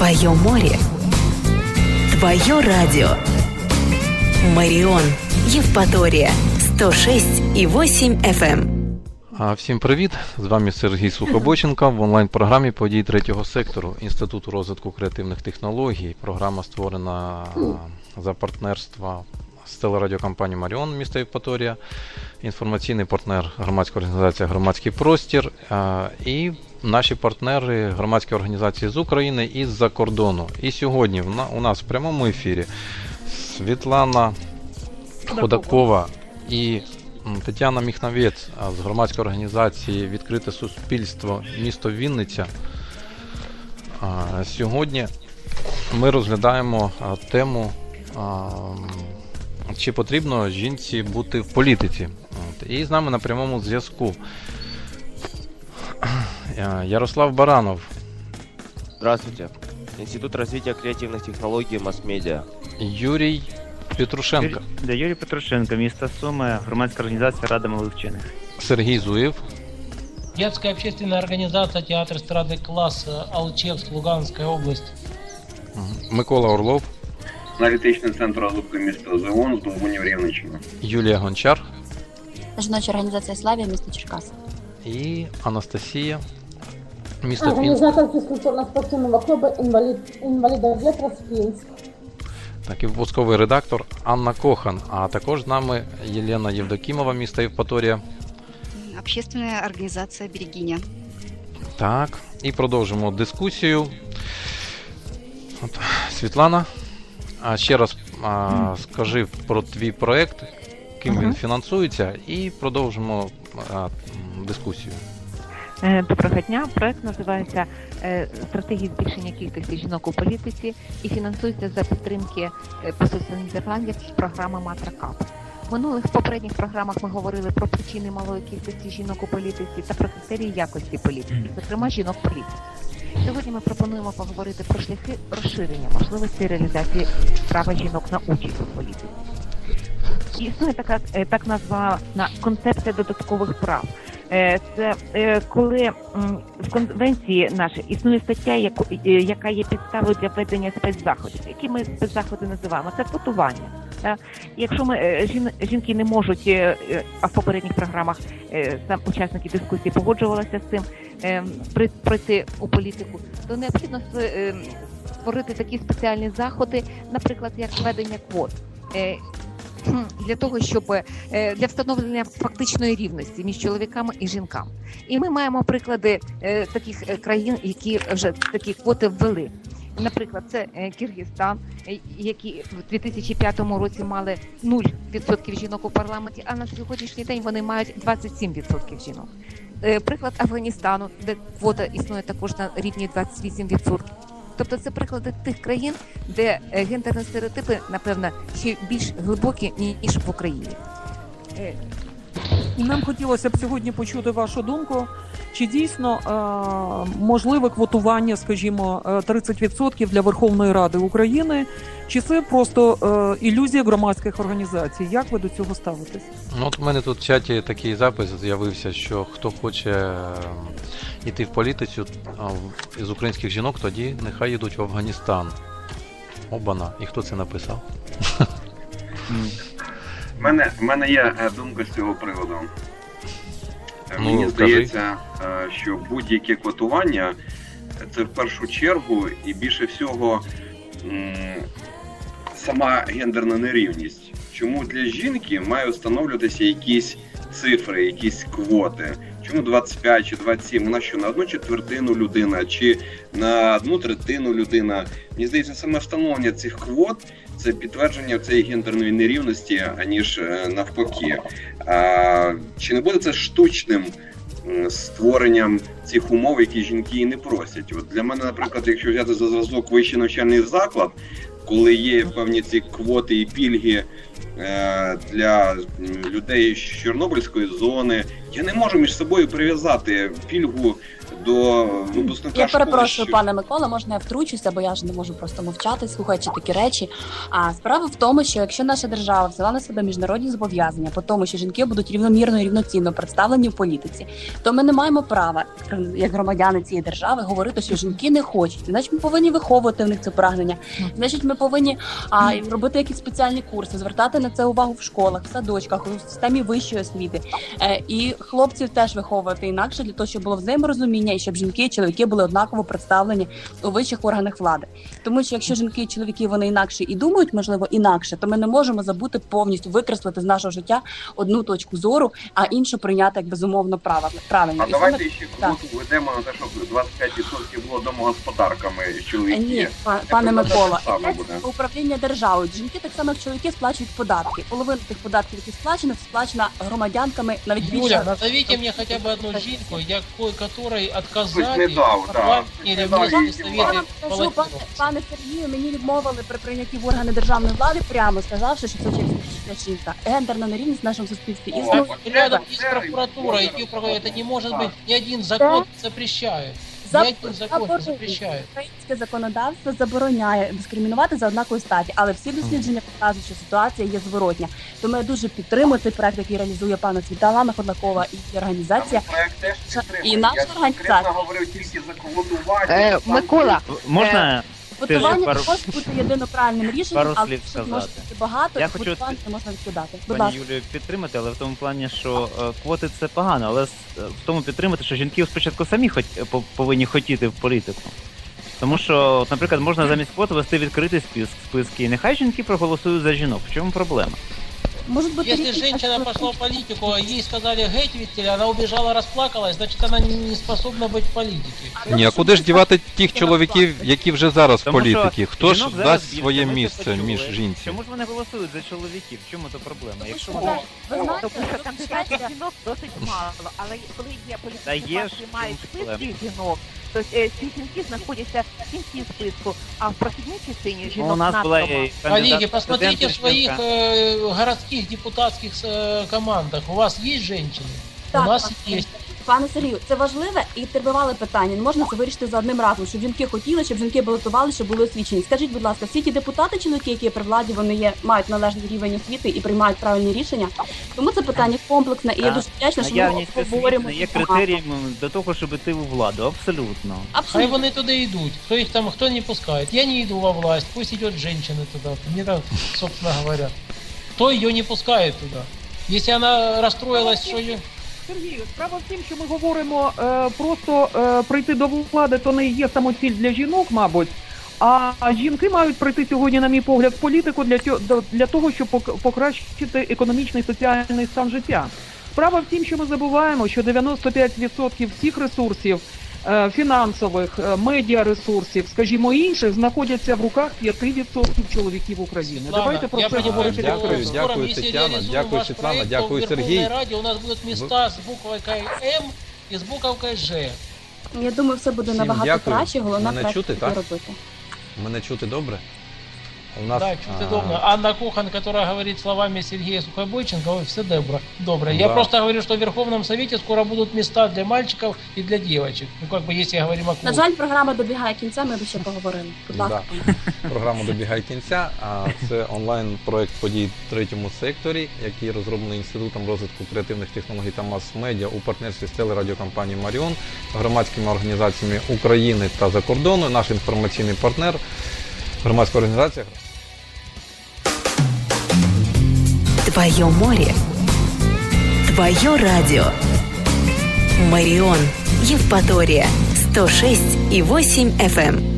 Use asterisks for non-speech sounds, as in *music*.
Твое море. Твое радио. Марион. Євпаторія. 106 і 8 FM. Всім привіт! З вами Сергій Сухобоченко в онлайн-програмі подій третього сектору Інституту розвитку креативних технологій. Програма створена за партнерства з телерадіокомпанією Маріон міста Євпаторія, інформаційний партнер громадська організація Громадський простір і наші партнери громадські організації з України і з-за кордону. І сьогодні у нас в прямому ефірі Світлана Ходакова і Тетяна Міхнавець з громадської організації Відкрите суспільство місто Вінниця. Сьогодні ми розглядаємо тему, чи потрібно жінці бути в політиці. От, І з нами на прямому зв'язку а, Ярослав Баранов, Здравствуйте. Институт развития креативных технологий и масс-медиа. Юрій Петрушенко, Юрій- Да, Юрій Петрушенко, місто Суми, громадська організація Рада малих вчених. Сергій Зуєв, Детская общественная организация «Театр эстрады класса» Алчевск, Луганская область. м, Микола Орлов, Аналітичний центр розвитку міста ЗОН з Довбунів Рівненщина. Юлія Гончар Жіноча організація Славія, місто Черкаси. і Анастасія. Місто Пінськ. Організатор фізкультурно-спортивного клубу інвалід, інвалідів ветра Спінськ. Так, і випусковий редактор Анна Кохан. А також з нами Єлена Євдокімова, місто Євпаторія. Общественная организация «Берегиня». Так, і продовжимо дискусію. От, Світлана, А ще раз а, скажи про твій проект, ким він фінансується, і продовжимо а, м, дискусію. Е, Доброго дня. Проект називається е, Стратегії збільшення кількості жінок у політиці і фінансується за підтримки е, посольства Нідерландів з програми Матракап. В минулих попередніх програмах ми говорили про причини малої кількості жінок у політиці та про критерії якості політики, зокрема жінок в політиці. Сьогодні ми пропонуємо поговорити про шляхи розширення можливості реалізації права жінок на участь у політиці. Існує така е, так названа концепція додаткових прав. Е, Це е, коли в конвенції нашій існує стаття, яка є підставою для введення спецзаходів. Які ми спецзаходи називаємо? Це квотування. Якщо ми е, жінки не можуть, е, е, а в попередніх програмах сам учасники дискусії погоджувалися з цим е, при- пройти у політику, то необхідно ст- е, створити такі спеціальні заходи, наприклад, як введення квот. Для того щоб для встановлення фактичної рівності між чоловіками і жінками, і ми маємо приклади таких країн, які вже такі квоти ввели. Наприклад, це е, Киргизстан, е, які в 2005 році мали 0% жінок у парламенті, а на сьогоднішній день вони мають 27% жінок. Е, Приклад Афганістану, де квота існує також на рівні 28%. Тобто це приклади тих країн, де гендерні стереотипи, напевно, ще більш глибокі ніж в Україні. Нам хотілося б сьогодні почути вашу думку. Чи дійсно е, можливе квотування, скажімо, е, 30% для Верховної Ради України, чи це просто е, ілюзія громадських організацій? Як ви до цього ставитесь? Ну, от у мене тут в чаті такий запис з'явився, що хто хоче е, йти в політицю в- із українських жінок, тоді нехай йдуть в Афганістан. Обана. І хто це написав? У мене, в мене є е, думка з цього приводу. Е, Ну, Мені скажи. здається, е, що будь-яке квотування це в першу чергу і більше всього сама гендерна нерівність. Чому для жінки має встановлюватися якісь цифри, якісь квоти? Чому 25 чи 27? Вона що на одну четвертину людина, чи на одну третину людина? Мені здається, саме встановлення цих квот це підтвердження цієї гендерної нерівності, аніж е, навпаки. А, чи не буде це штучним створенням цих умов, які жінки і не просять? От для мене, наприклад, якщо взяти за зразок вищий навчальний заклад, коли є певні ці квоти і пільги е, для людей з Чорнобильської зони, я не можу між собою прив'язати пільгу до випускника Я перепрошую, що- пане Микола, можна я втручуся, бо я ж не можу просто мовчати, слухаючи такі речі. А справа в тому, що якщо наша держава взяла на себе міжнародні зобов'язання по тому, що жінки будуть рівномірно і рівноцінно представлені в політиці, то ми не маємо права, як громадяни цієї держави, говорити, що жінки не хочуть. Значить, ми повинні виховувати в них це прагнення. Значить, ми повинні а, робити якісь спеціальні курси, звертати на це увагу в школах, в садочках, у системі вищої освіти. Е, і хлопців теж виховувати інакше для того, щоб було взаєморозуміння і щоб жінки і чоловіки були однаково представлені у вищих органах влади. Тому що якщо жінки і чоловіки вони інакше і думають, можливо, інакше, то ми не можемо забути повністю викреслити з нашого життя одну точку зору, а іншу прийняти як безумовно права- правильно. А І давайте саме- ще введемо на те, щоб 25% було домогосподарками чоловіків. Ні, пане Микола, управління державою. Жінки так само, як чоловіки, сплачують податки. Половина тих податків, які сплачені, сплачена громадянками навіть Юля, більше. назовите мне хотя бы одну жінку, якой которой Хтось отказали не дав, в так. парламенте или Не дав внести їй советы Я вам скажу, пане, палатинов. пане Сергію, мені відмовили при прийнятті в органи державної влади, прямо сказавши, що це через жінка. Гендерна нерівність в нашому суспільстві О, існує. от Рядом це- есть це прокуратура, Гендер- и это не может Так. быть, ни один закон не За- закон заборонено. Українське законодавство забороняє дискримінувати за однакою статі, але всі дослідження показують, що ситуація є зворотня. Тому я дуже підтримую цей проект, який реалізує пана Світлана Ходакова і організація. Проект теж підтримує. і наша Я організація. говорив тільки за колодування Е, Микола, Можна Готування не пару- також бути єдино правильним рішенням, пару але слів якщо сказати. може бути багато, Я хочу готування не можна відкидати. Будь пані ласка. Юлію підтримати, але в тому плані, що е, квоти це погано, але с- е, в тому підтримати, що жінки спочатку самі хот- по- повинні хотіти в політику. Тому що, от, наприклад, можна замість квот вести відкритий список списки, і нехай жінки проголосують за жінок. В чому проблема? Можуть бути Если женщина аспекти. пошла в политику, а ей сказали геть, видите она убежала, расплакалась, значит она не способна быть в политике. Ні, а куди ж дівати тих чоловіків, які вже зараз в політиці? Хто ж дасть своє місце між жінців? Чому ж вони голосують за чоловіків? Чому то проблема? Якщо вони ви знаєте, що кандидатів жінок досить мало, але коли є політичні партії мають списки жінок, то е, ці жінки знаходяться в кінці списку, а в прохідній частині Ну, жінок надто мало. посмотрите в президенти своих жінка. э, городских депутатских э, командах. У вас есть женщины? Так, У нас пане есть. Пане Сергію, це важливе і тривале питання. Не можна це вирішити за одним разом, щоб жінки хотіли, щоб жінки балотували, щоб були освічені. Скажіть, будь ласка, всі ті депутати, чоловіки, які при владі, вони є, мають належний рівень освіти і приймають правильні рішення. Тому це питання комплексне, і я Так, дуже вдячна, що ми Наявність обговорюємо. освіти є це багато. критерієм до того, щоб йти у владу. Абсолютно. Хай Абсолютно. вони туди йдуть. Хто їх там, хто не пускает. Я не иду во власть, пусть идет женщина туда. Мне так, собственно говоря. Кто ее не пускает туда? Если она расстроилась, что ее... Сергію, справа в тім, що ми говоримо е, просто е, прийти до влади, то не є самоціль для жінок, мабуть. А жінки мають прийти сьогодні, на мій погляд, в політику для цього для того, щоб пок- покращити економічний і соціальний стан життя. Справа в тім, що ми забуваємо, що 95% всіх ресурсів фінансових, е, медіаресурсів, скажімо, інших, знаходяться в руках 5% чоловіків України. Ладно, Давайте про це говорити. Дякую, дякую, Тетяна, дякую, Світлана, дякую, Сергій. Раді у нас будуть міста з буквою М і з буквою Ж. Я думаю, все буде Всім набагато дякую. краще. Головне Мене чути, так? робити. Мене чути добре? У нас Да, чуть а, удобно. Анна Кохан, которая говорит словами Сергея Сухобойченко, все добро. добро. Я просто говорю, что в Верховном Совете скоро будут места для мальчиков и для девочек. Ну, как бы, если говорим о На жаль, програма добігає кінця. Ми б ще поговорили. Будь ласка. *laughs* Програма добігає кінця. А це онлайн проект подій в третьому секторі, який розроблений інститутом розвитку креативних технологій та мас-медіа у партнерстві з телерадіокомпанією Маріон, громадськими організаціями України та за кордону. Наш інформаційний партнер, громадська організація. Твое море. Твое радио. Марион. Евпатория. 106 и 8 FM.